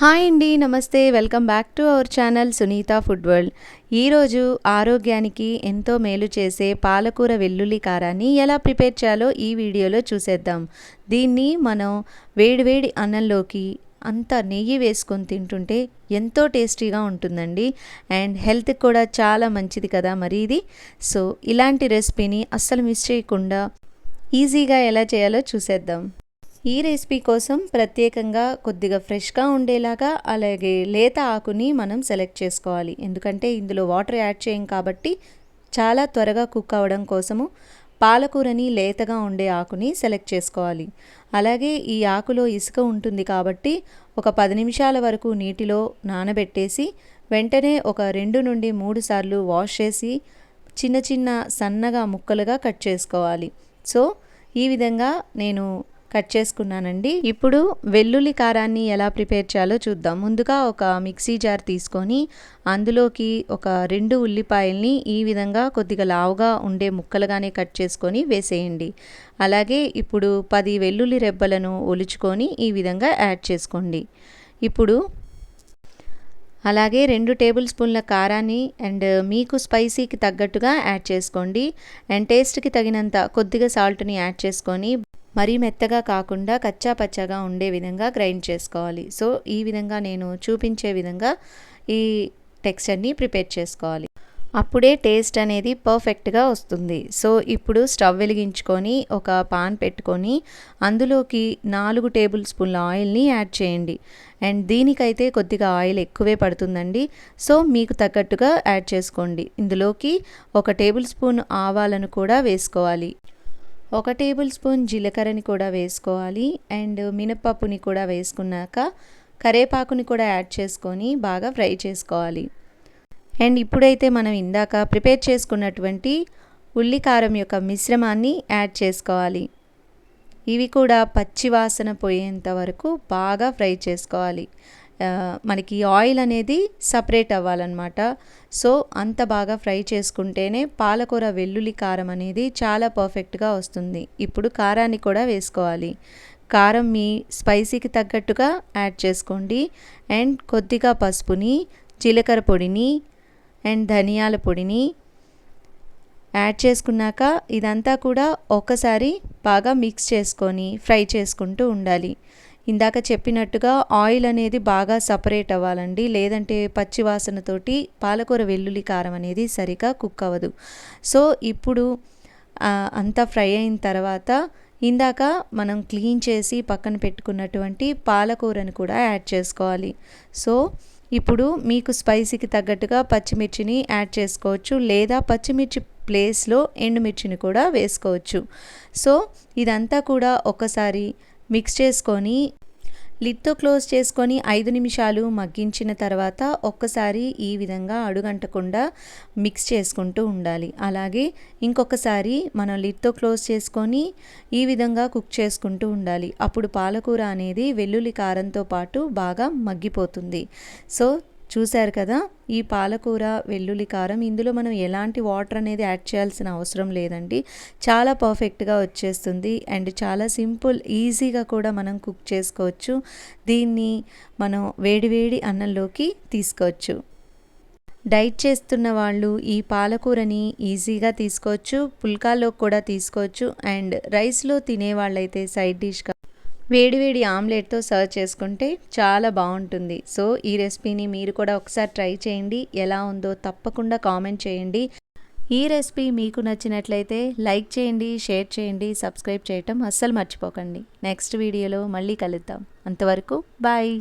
Hi అండి నమస్తే. Welcome back to our channel Sunitha food world. ఈరోజు ఆరోగ్యానికి ఎంతో మేలు చేసే పాలకూర వెల్లుల్లి కారాన్ని ఎలా ప్రిపేర్ చేయాలో ఈ వీడియోలో చూసేద్దాం. దీన్ని మనం వేడివేడి అన్నంలోకి అంత నెయ్యి వేసుకొని తింటుంటే ఎంతో టేస్టీగా ఉంటుందండి. అండ్ హెల్త్కి కూడా చాలా మంచిది కదా మరి ఇది. సో ఇలాంటి రెసిపీని అస్సలు మిస్ చేయకుండా ఈజీగా ఎలా చేయాలో చూసేద్దాం. ఈ రెసిపీ కోసం ప్రత్యేకంగా కొద్దిగా ఫ్రెష్గా ఉండేలాగా అలాగే లేత ఆకుని మనం సెలెక్ట్ చేసుకోవాలి. ఎందుకంటే ఇందులో వాటర్ యాడ్ చేయం కాబట్టి చాలా త్వరగా కుక్ అవ్వడం కోసము పాలకూరని లేతగా ఉండే ఆకుని సెలెక్ట్ చేసుకోవాలి. అలాగే ఈ ఆకులో ఇసుక ఉంటుంది కాబట్టి ఒక పది నిమిషాల వరకు నీటిలో నానబెట్టేసి వెంటనే ఒక రెండు నుండి మూడు సార్లు వాష్ చేసి చిన్న చిన్న సన్నగా ముక్కలుగా కట్ చేసుకోవాలి. సో ఈ విధంగా నేను కట్ చేసుకున్నానండి. ఇప్పుడు వెల్లుల్లి కారాన్ని ఎలా ప్రిపేర్ చేయాలో చూద్దాం. ముందుగా ఒక మిక్సీ జార్ తీసుకొని అందులోకి ఒక రెండు ఉల్లిపాయల్ని ఈ విధంగా కొద్దిగా లావుగా ఉండే ముక్కలుగానే కట్ చేసుకొని వేసేయండి. అలాగే ఇప్పుడు పది వెల్లుల్లి రెబ్బలను ఒలుచుకొని ఈ విధంగా యాడ్ చేసుకోండి. ఇప్పుడు అలాగే రెండు టేబుల్ స్పూన్ల కారాన్ని అండ్ మీకు స్పైసీకి తగ్గట్టుగా యాడ్ చేసుకోండి. అండ్ టేస్ట్కి తగినంత కొద్దిగా సాల్ట్ని యాడ్ చేసుకొని మరీ మెత్తగా కాకుండా కచ్చా పచ్చగా ఉండే విధంగా గ్రైండ్ చేసుకోవాలి. సో ఈ విధంగా నేను చూపించే విధంగా ఈ టెక్స్చర్ని ప్రిపేర్ చేసుకోవాలి. అప్పుడే టేస్ట్ అనేది పర్ఫెక్ట్గా వస్తుంది. సో ఇప్పుడు స్టవ్ వెలిగించుకొని ఒక పాన్ పెట్టుకొని అందులోకి నాలుగు టేబుల్ స్పూన్ల ఆయిల్ని యాడ్ చేయండి. అండ్ దీనికైతే కొద్దిగా ఆయిల్ ఎక్కువే పడుతుందండి. సో మీకు తగ్గట్టుగా యాడ్ చేసుకోండి. ఇందులోకి ఒక టేబుల్ స్పూన్ ఆవాలను కూడా వేసుకోవాలి. ఒక టేబుల్ స్పూన్ జీలకర్రని కూడా వేసుకోవాలి అండ్ మినపప్పుని కూడా వేసుకున్నాక కరేపాకుని కూడా యాడ్ చేసుకొని బాగా ఫ్రై చేసుకోవాలి. అండ్ ఇప్పుడైతే మనం ఇందాక ప్రిపేర్ చేసుకున్నటువంటి ఉల్లికారం యొక్క మిశ్రమాన్ని యాడ్ చేసుకోవాలి. ఇవి కూడా పచ్చివాసన పోయేంత వరకు బాగా ఫ్రై చేసుకోవాలి. మనకి ఆయిల్ అనేది సపరేట్ అవ్వాలన్నమాట. సో అంత బాగా ఫ్రై చేసుకుంటేనే పాలకూర వెల్లుల్లి కారం అనేది చాలా పర్ఫెక్ట్గా వస్తుంది. ఇప్పుడు కారాన్ని కూడా వేసుకోవాలి. కారం మీ స్పైసీకి తగ్గట్టుగా యాడ్ చేసుకోండి. అండ్ కొద్దిగా పసుపుని జీలకర్ర పొడిని అండ్ ధనియాల పొడిని యాడ్ చేసుకున్నాక ఇదంతా కూడా ఒక్కసారి బాగా మిక్స్ చేసుకొని ఫ్రై చేసుకుంటూ ఉండాలి. ఇందాక చెప్పినట్టుగా ఆయిల్ అనేది బాగా సపరేట్ అవ్వాలండి. లేదంటే పచ్చి వాసనతోటి పాలకూర వెల్లుల్లి కారం అనేది సరిగా కుక్ అవ్వదు. సో ఇప్పుడు అంతా ఫ్రై అయిన తర్వాత ఇందాక మనం క్లీన్ చేసి పక్కన పెట్టుకున్నటువంటి పాలకూరను కూడా యాడ్ చేసుకోవాలి. సో ఇప్పుడు మీకు స్పైసీకి తగ్గట్టుగా పచ్చిమిర్చిని యాడ్ చేసుకోవచ్చు. లేదా పచ్చిమిర్చి ప్లేస్లో ఎండుమిర్చిని కూడా వేసుకోవచ్చు. సో ఇదంతా కూడా ఒకసారి మిక్స్ చేసుకొని లిడ్తో క్లోజ్ చేసుకొని ఐదు నిమిషాలు మగ్గించిన తర్వాత ఒక్కసారి ఈ విధంగా అడుగంటకుండా మిక్స్ చేసుకుంటూ ఉండాలి. అలాగే ఇంకొకసారి మనం లిడ్తో క్లోజ్ చేసుకొని ఈ విధంగా కుక్ చేసుకుంటూ ఉండాలి. అప్పుడు పాలకూర అనేది వెల్లుల్లి కారంతో పాటు బాగా మగ్గిపోతుంది. సో చూశారు కదా ఈ పాలకూర వెల్లుల్లి కారం ఇందులో మనం ఎలాంటి వాటర్ అనేది యాడ్ చేయాల్సిన అవసరం లేదండి. చాలా పర్ఫెక్ట్గా వచ్చేస్తుంది. అండ్ చాలా సింపుల్ ఈజీగా కూడా మనం కుక్ చేసుకోవచ్చు. దీన్ని మనం వేడివేడి అన్నంలోకి తీసుకోవచ్చు. డైట్ చేస్తున్న వాళ్ళు ఈ పాలకూరని ఈజీగా తీసుకోవచ్చు పుల్కాల్లో కూడా తీసుకోవచ్చు. అండ్ రైస్లో తినే వాళ్ళైతే సైడ్ డిష్గా వేడివేడి ఆమ్లెట్తో సర్వ్ చేసుకుంటే చాలా బాగుంటుంది. సో ఈ రెసిపీని మీరు కూడా ఒకసారి ట్రై చేయండి. ఎలా ఉందో తప్పకుండా కామెంట్ చేయండి. ఈ రెసిపీ మీకు నచ్చినట్లయితే లైక్ చేయండి షేర్ చేయండి సబ్స్క్రైబ్ చేయటం అస్సలు మర్చిపోకండి. నెక్స్ట్ వీడియోలో మళ్ళీ కలుద్దాం. అంతవరకు బాయ్!